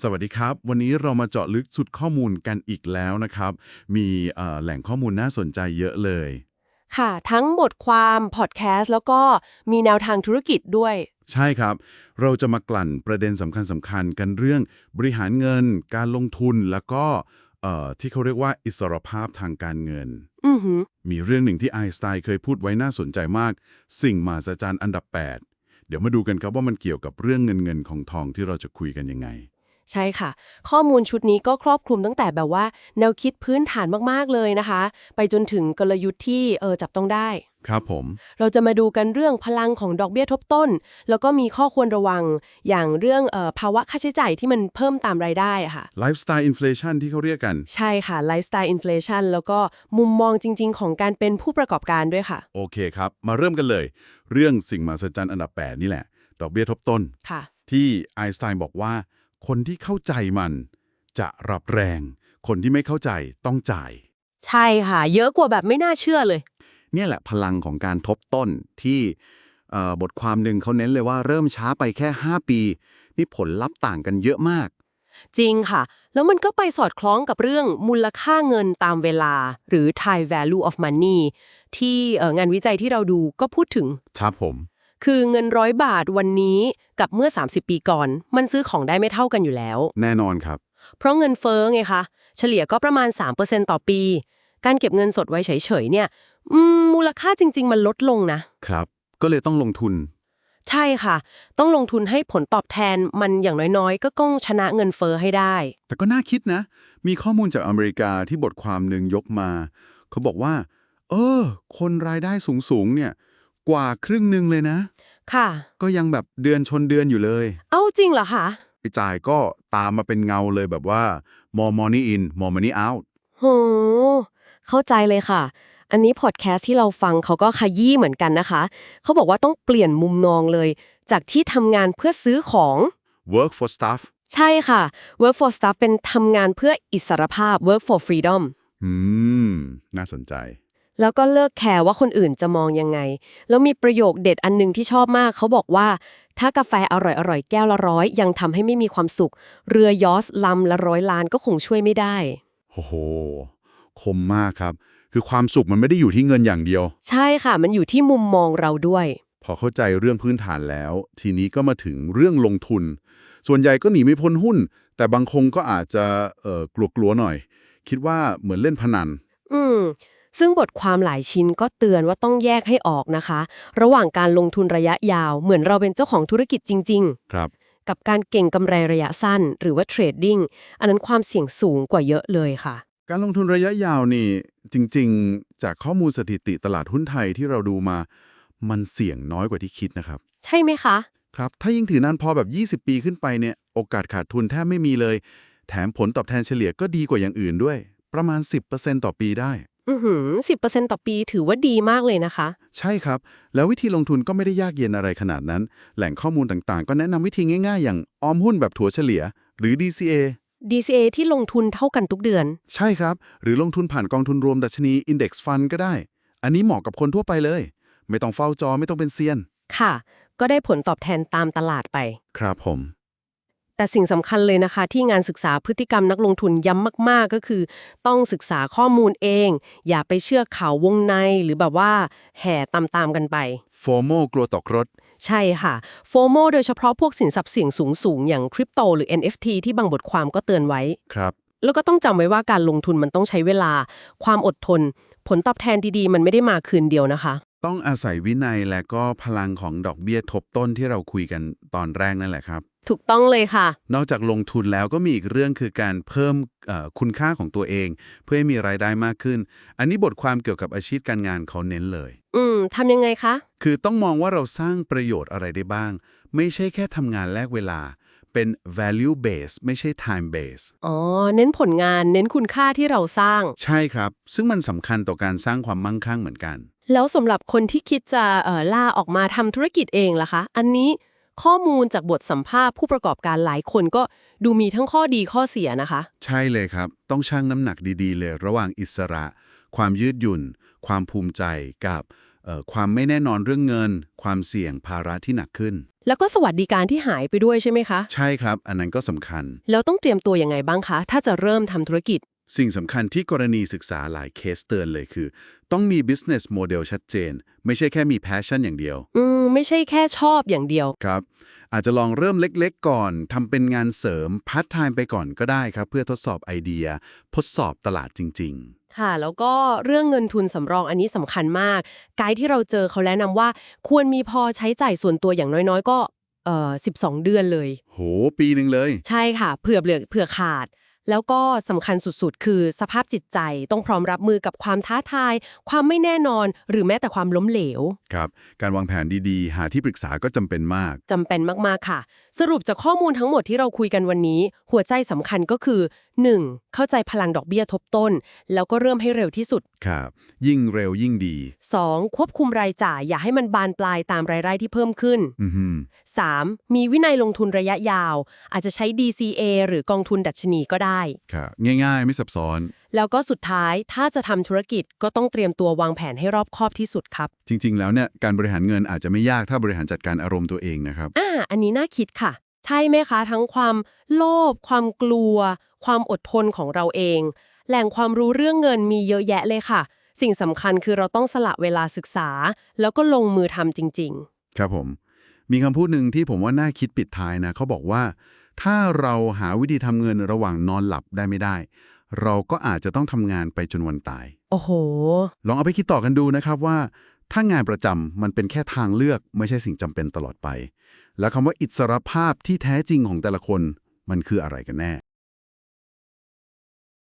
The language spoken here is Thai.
สวัสดีครับ วันนี้เรามาเจาะลึกสุดข้อมูลกันอีกแล้วนะครับ มีเอ่อแหล่งข้อมูลน่าสนใจเยอะเลย ค่ะ ทั้งบทความพอดแคสต์แล้วก็มีแนวทางธุรกิจด้วย ใช่ครับ เราจะมากลั่นประเด็นสำคัญสำคัญๆกันเรื่องบริหารเงิน การลงทุนแล้วก็เอ่อที่เขาเรียกว่าอิสรภาพทางการเงินอือหือมีเรื่องหนึ่งที่ไอน์สไตน์เคยพูดไว้น่าสนใจมาก สิ่งมหัศจรรย์อันดับ 8 เดี๋ยวมาดูกันครับว่ามันเกี่ยวกับเรื่องเงินเงินของทองที่เราจะคุยกันยังไง ใช่ค่ะ ข้อมูลชุดนี้ก็ครอบคลุมตั้งแต่แบบว่า แนวคิดพื้นฐานมากๆเลยนะคะ ไปจนถึงกลยุทธ์ที่เออจับต้องได้ ครับผม เราจะมาดูกันเรื่องพลังของดอกเบี้ยทบต้น แล้วก็มีข้อควรระวังอย่างเรื่องเออภาวะค่าใช้จ่ายที่มันเพิ่มตามรายได้อะค่ะไลฟ์สไตล์อินฟล t ชันที่เขาเรียกกัน ใช่ค่ะไลฟ์สไตล์อินฟล t ชันแล้วก็มุมมองจริง ๆ ของการเป็นผู้ประกอบการด้วยค่ะ โอเคครับ มาเริ่มกันเลย เรื่องสิ่งมหัศจรรย์อันดับ 8 นี่แหละ ดอกเบี้ยทบต้น ค่ะ ที่ไอน์สไตน์บอกว่า คนที่เข้าใจมัน จะรับแรง คนที่ไม่เข้าใจต้องจ่าย ใช่ค่ะ เยอะกว่าแบบไม่น่าเชื่อเลย เนี่ยแหละพลังของการทบต้นที่เอ่อบทความหนึ่งเขาเน้นเลยว่าเริ่มช้าไปแค่ 5 ปีนี่ผลลัพธ์ต่างกันเยอะมาก จริงค่ะ แล้วมันก็ไปสอดคล้องกับเรื่องมูลค่าเงินตามเวลา หรือ time value of money ที่เอ่องานวิจัยที่เราดูก็พูดถึง ครับผม คือเงินร้อยบาทวันนี้กับเมื่อ 30 ปีก่อน มันซื้อของได้ไม่เท่ากันอยู่แล้ว แน่นอนครับ เพราะเงินเฟ้อไงคะ เฉลี่ยก็ประมาณ 3%ต่อปี การเก็บเงินสดไว้เฉยๆเนี่ยอืมมูลค่าจริง ๆ มันลดลงนะ ครับ ก็เลยต้องลงทุน ใช่ค่ะ ต้องลงทุนให้ผลตอบแทนมันอย่างน้อยๆ ก็ต้องชนะเงินเฟ้อให้ได้ แต่ก็น่าคิดนะ มีข้อมูลจากอเมริกาที่บทความหนึ่งยกมา เขาบอกว่า เออ คนรายได้สูงๆเนี่ย กว่าครึ่งหนึ่งเลยนะ ค่ะ ก็ยังแบบเดือนชนเดือนอยู่เลยเอ้าจริงเหรอคะไปจ่ายก็ตามมาเป็นเงาเลยแบบว่า more money in more money out โห เข้าใจเลยค่ะ อันนี้พอดแคสต์ที่เราฟังเขาก็ขยี้เหมือนกันนะคะ เขาบอกว่าต้องเปลี่ยนมุมมองเลย จากที่ทำงานเพื่อซื้อของ work for stuff ใช่ค่ะ work for stuff เป็นทำงานเพื่ออิสรภาพ work for freedom อืม น่าสนใจ แล้วก็เลิกแคร์ว่าคนอื่นจะมองยังไง แล้วมีประโยคเด็ดอันหนึงที่ชอบมาก เขาบอกว่า ถ้ากาแฟอร่อยๆ แก้วละร้อย ยังทำให้ไม่มีความสุข เรือยอสลำละร้อยล้านก็คงช่วยไม่ได้ โอ้โห คมมากครับ คือความสุขมันไม่ได้อยู่ที่เงินอย่างเดียว ใช่ค่ะ มันอยู่ที่มุมมองเราด้วย พอเข้าใจเรื่องพื้นฐานแล้ว ทีนี้ก็มาถึงเรื่องลงทุน ส่วนใหญ่ก็หนีไม่พ้นหุ้น แต่บางคงก็อาจจะเอ่อกลัวๆหน่อย คิดว่าเหมือนเล่นพนัน อืม ซึ่งบทความหลายชิ้นก็เตือนว่าต้องแยกให้ออกนะคะ ระหว่างการลงทุนระยะยาวเหมือนเราเป็นเจ้าของธุรกิจจริงครับๆกับการเก่งกำไรระยะสั้น หรือว่าเทรดดิ้งอันนั้นความเสี่ยงสูงกว่าเยอะเลยค่ะ การลงทุนระยะยาวนี่จริง ๆ จากข้อมูลสถิติตลาดหุ้นไทยที่เราดูมา มันเสี่ยงน้อยกว่าที่คิดนะครับ ใช่ไหมคะ ครับ ถ้ายิ่งถือนานพอแบบ 20 ปีขึ้นไปเนี่ยโอกาสขาดทุนแทบไม่มีเลย แถมผลตอบแทนเฉลี่ยก็ดีกว่าอย่างอื่นด้วย ประมาณ 10%ต่อปีได้ อือหือสิบเปอร์เซ็นต์ต่อปีถือว่าดีมากเลยนะคะ ใช่ครับ แล้ววิธีลงทุนก็ไม่ได้ยากเย็นอะไรขนาดนั้น แหล่งข้อมูลต่างๆ ก็แนะนำวิธีง่ายๆ อย่างออมหุ้นแบบถัวเฉลี่ย หรือ DCA DCA ที่ลงทุนเท่ากันทุกเดือน ใช่ครับ หรือลงทุนผ่านกองทุนรวมดัชนี Index Fund ก็ได้ อันนี้เหมาะกับคนทั่วไปเลย ไม่ต้องเฝ้าจอไม่ต้องเป็นเซียน ค่ะ ก็ได้ผลตอบแทนตามตลาดไป ครับผม แต่สิ่งสำคัญเลยนะคะ ที่งานศึกษาพฤติกรรมนักลงทุนย้ำมาก ๆ ก็คือ ต้องศึกษาข้อมูลเอง อย่าไปเชื่อข่าววงในหรือแบบว่าแห่ตามๆกันไป FOMO กลัวตกรถ ใช่ค่ะโฟโมโดยเฉพาะพวกสินทรัพย์เสี่ยงสูง ๆ อย่างคริปโตหรือ NFT ที่บางบทความก็เตือนไว้ ครับ แล้วก็ต้องจำไว้ว่าการลงทุนมันต้องใช้เวลา ความอดทน ผลตอบแทนดีๆ มันไม่ได้มาคืนเดียวนะคะ ต้องอาศัยวินัยและก็พลังของดอกเบี้ยทบต้นที่เราคุยกันตอนแรกนั่นแหละครับ ถูกต้องเลยค่ะ นอกจากลงทุนแล้วก็มีอีกเรื่องคือการเพิ่มเอ่อคุณค่าของตัวเอง เพื่อให้มีรายได้มากขึ้น อันนี้บทความเกี่ยวกับอาชีพการงานเขาเน้นเลย อืมทำยังไงคะ คือต้องมองว่าเราสร้างประโยชน์อะไรได้บ้าง ไม่ใช่แค่ทำงานแลกเวลา เป็น value base ไม่ใช่ time base อ๋อ เน้นผลงานเน้นคุณค่าที่เราสร้าง ใช่ครับ ซึ่งมันสำคัญต่อการสร้างความมั่งคั่งเหมือนกัน แล้วสำหรับคนที่คิดจะเอ่อล่าออกมาทำธุรกิจเองล่ะคะ อันนี้ ข้อมูลจากบทสัมภาษณ์ผู้ประกอบการหลายคนก็ดูมีทั้งข้อดีข้อเสียนะคะ ใช่เลยครับ ต้องชั่งน้ำหนักดีๆ เลย ระหว่างอิสระ ความยืดหยุ่น ความภูมิใจกับเอ่อความไม่แน่นอนเรื่องเงิน ความเสี่ยงภาระที่หนักขึ้น แล้วก็สวัสดิการที่หายไปด้วยใช่ไหมคะ ใช่ครับ อันนั้นก็สำคัญ แล้วต้องเตรียมตัวยังไงบ้างคะ ถ้าจะเริ่มทำธุรกิจ สิ่งสำคัญที่กรณีศึกษาหลายเคสเตือนเลยคือ ต้องมี business model ชัดเจน ไม่ใช่แค่มี passion อย่างเดียว อืม ไม่ใช่แค่ชอบอย่างเดียว ครับ อาจจะลองเริ่มเล็กๆก่อนทำเป็นงานเสริมพาร์ทไทม์ไปก่อนก็ได้ครับ เพื่อทดสอบไอเดีย ทดสอบตลาดจริงค่ะ แล้วก็เรื่องเงินทุนสำรองอันนี้สำคัญมาก ไกด์ที่เราเจอเขาแนะนำว่า ควรมีพอใช้จ่ายส่วนตัวอย่างน้อยๆ ก็เอ่อ12 เดือนเลยๆโห ปีหนึ่งเลย ใช่ค่ะ เผื่อเผื่อเผื่อขาด แล้วก็สำคัญสุดๆ คือสภาพจิตใจต้องพร้อมรับมือกับความท้าทาย ความไม่แน่นอน หรือแม้แต่ความล้มเหลว ครับ การวางแผนดีๆ หาที่ปรึกษาก็จำเป็นมาก จำเป็นมากๆค่ะ สรุปจากข้อมูลทั้งหมดที่เราคุยกันวันนี้ หัวใจสำคัญก็คือ 1. เข้าใจพลังดอกเบี้ยทบต้น แล้วก็เริ่มให้เร็วที่สุด ครับ ยิ่งเร็วยิ่งดี 2. ควบคุมรายจ่ายอย่าให้มันบานปลายตามรายได้ที่เพิ่มขึ้น อือฮึ 3. มีวินัยลงทุนระยะยาว อาจจะใช้ DCA หรือกองทุนดัชนีก็ได้ ครับ ง่ายๆ ไม่ซับซ้อน แล้วก็สุดท้ายถ้าจะทำธุรกิจก็ต้องเตรียมตัววางแผนให้รอบคอบที่สุดครับ จริง ๆ แล้วเนี่ยการบริหารเงินอาจจะไม่ยากถ้าบริหารจัดการอารมณ์ตัวเองนะครับ อ่า อันนี้น่าคิดค่ะ ใช่ไหมคะ ทั้งความโลภความกลัว ความอดทนของเราเอง แหล่งความรู้เรื่องเงินมีเยอะแยะเลยค่ะ สิ่งสำคัญคือเราต้องสละเวลาศึกษา แล้วก็ลงมือทำจริงครับผม มีคำพูดหนึ่งที่ผมว่าน่าคิดปิดท้ายนะเขาบอกว่า ถ้าเราหาวิธีทำเงินระหว่างนอนหลับได้ไม่ได้ เราก็อาจจะต้องทำงานไปจนวันตายๆโอ้โห ลองเอาไปคิดต่อกันดูนะครับว่า ถ้างานประจำมันเป็นแค่ทางเลือกไม่ใช่สิ่งจำเป็นตลอดไป แล้วคำว่าอิสรภาพที่แท้จริงของแต่ละคนมันคืออะไรกันแน่